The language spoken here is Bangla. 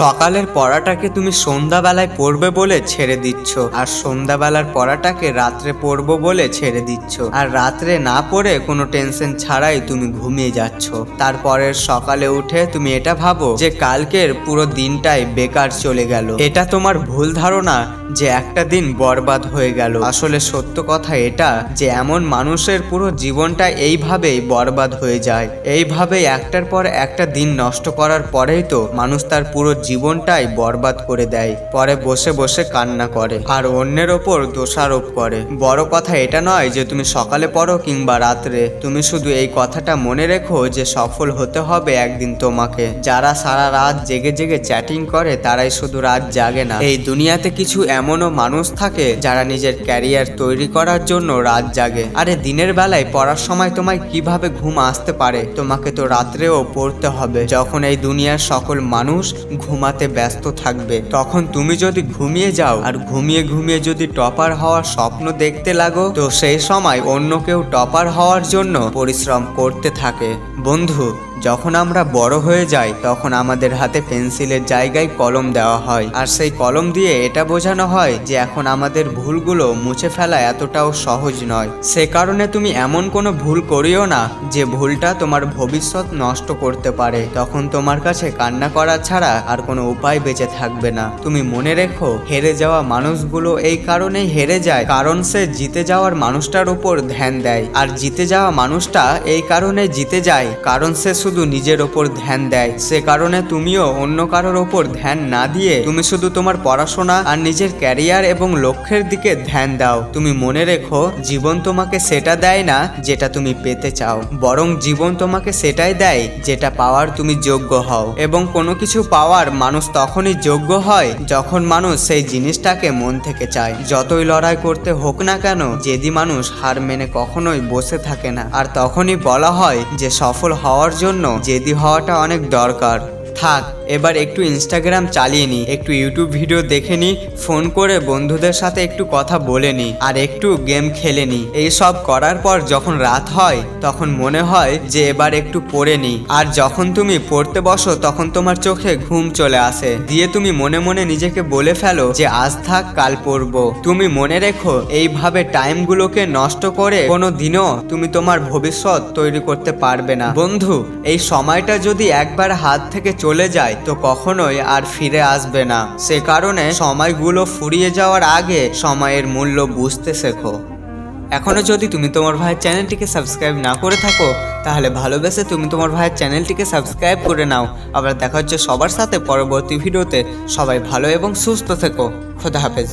সকালের পড়াটাকে তুমি সন্ধ্যাবেলায় পড়বে বলে ছেড়ে দিচ্ছ, আর সন্ধ্যাবেলার পড়াটাকে রাত্রে পড়ব বলে ছেড়ে দিচ্ছ, আর রাত্রে না পড়ে কোনো টেনশন ছাড়াই তুমি ঘুমিয়ে যাচ্ছ। তারপরের সকালে উঠে তুমি এটা ভাবো যে কালকের পুরো দিনটাই বেকার চলে গেল। এটা তোমার ভুল ধারণা যে একটা দিন বরবাদ হয়ে গেল। আসলে সত্য কথা এটা যে এমন মানুষের পুরো জীবনটা এইভাবেই বরবাদ হয়ে যায়। এইভাবে একটার পর একটা দিন নষ্ট করার পরেই তো মানুষ তার পুরো জীবনটাই বরবাদ করে দেয়। পরে বসে বসে কান্না করে, আর অন্যের ওপর দোষারোপ করে। বড় কথা এটা নয় যে তুমি সকালে পড়ো কিংবা রাত্রে। তুমি শুধু এই কথাটা মনে রেখো যে সফল হতে হবে একদিন তোমাকে। যারা সারা রাত জেগে জেগে চ্যাটিং করে, তারাই শুধু রাত জাগে না। এই দুনিয়াতে কিছু এমনও মানুষ থাকে যারা নিজের ক্যারিয়ার তৈরি করার জন্য রাত জাগে। আরে দিনের বেলায় পড়ার সময় তোমায় কীভাবে ঘুম আসতে পারে? তোমাকে তো রাত্রেও পড়তে হবে। যখন এই দুনিয়ার সকল মানুষ ঘুমাতে ব্যস্ত থাকবে, তখন তুমি যদি ঘুমিয়ে যাও আর ঘুমিয়ে ঘুমিয়ে যদি টপার হওয়ার স্বপ্ন দেখতে লাগো, তো সেই সময় অন্য কেউ টপার হওয়ার জন্য পরিশ্রম করতে থাকে। বন্ধু যখন আমরা বড় হয়ে যাই, তখন আমাদের হাতে পেন্সিলের জায়গায় কলম দেওয়া হয়। আর সেই কলম দিয়ে এটা বোঝানো হয় যে এখন আমাদের ভুলগুলো মুছে ফেলা এতটাও সহজ নয়। সে কারণে তুমি এমন কোনো ভুল করিও না যে ভুলটা তোমার ভবিষ্যৎ নষ্ট করতে পারে। তখন তোমার কাছে কান্না করা ছাড়া আর কোনো উপায় বেঁচে থাকবে না। তুমি মনে রেখো, হেরে যাওয়া মানুষগুলো এই কারণেই হেরে যায়, কারণ সে জিতে যাওয়ার মানুষটার উপর ধ্যান দেয়। আর জিতে যাওয়া মানুষটা এই কারণে জিতে যায়, কারণ সে শুধু নিজের ওপর ধ্যান দেয়। সে কারণে তুমিও অন্য কারোর ওপর ধ্যান না দিয়ে তুমি শুধু তোমার পড়াশোনা আর নিজের ক্যারিয়ার এবং লক্ষ্যের দিকে ধ্যান দাও। তুমি মনে রেখো, জীবন তোমাকে সেটা দেয় না যেটা তুমি পেতে চাও। বরং জীবন তোমাকে সেটাই দেয় যেটা পাওয়ার তুমি যোগ্য হও। এবং কোনো কিছু পাওয়ার মানুষ তখনই যোগ্য হয় যখন মানুষ সেই জিনিসটাকে মন থেকে চায়। যতই লড়াই করতে হোক না কেন, যেদি মানুষ হার মেনে কখনোই বসে থাকে না। আর তখনই বলা হয় যে সফল হওয়ার জন্য জেদি হওয়াটা অনেক দরকার। থাক, এবার একটু ইনস্টাগ্রাম চালিয়ে নি, একটু ইউটিউব ভিডিও দেখে নি ফোন করে বন্ধুদের সাথে একটু কথা বলে নি, আর একটু গেম খেলে নি। এইসব করার পর যখন রাত হয়, তখন মনে হয় যে এবার একটু পড়ে নি। আর যখন তুমি পড়তে বসো, তখন তোমার চোখে ঘুম চলে আসে। দিয়ে তুমি মনে মনে নিজেকে বলে ফেলো যে, আজ থাক, কাল পড়ব। তুমি মনে রেখো, এইভাবে টাইমগুলোকে নষ্ট করে কোনো দিনও তুমি তোমার ভবিষ্যৎ তৈরি করতে পারবে না। বন্ধু, এই সময়টা যদি একবার হাত থেকে চলে যায়, তো কখনোই আর ফিরে আসবে না। সে কারণে সময়গুলো ফুরিয়ে যাওয়ার আগে সময়ের মূল্য বুঝতে শেখো। এখনও যদি তুমি তোমার ভাইয়ের চ্যানেলটিকে সাবস্ক্রাইব না করে থাকো, তাহলে ভালোবেসে তুমি তোমার ভাইয়ের চ্যানেলটিকে সাবস্ক্রাইব করে নাও। আবার দেখা হচ্ছে সবার সাথে পরবর্তী ভিডিওতে। সবাই ভালো এবং সুস্থ থেকো। খোদা হাফেজ।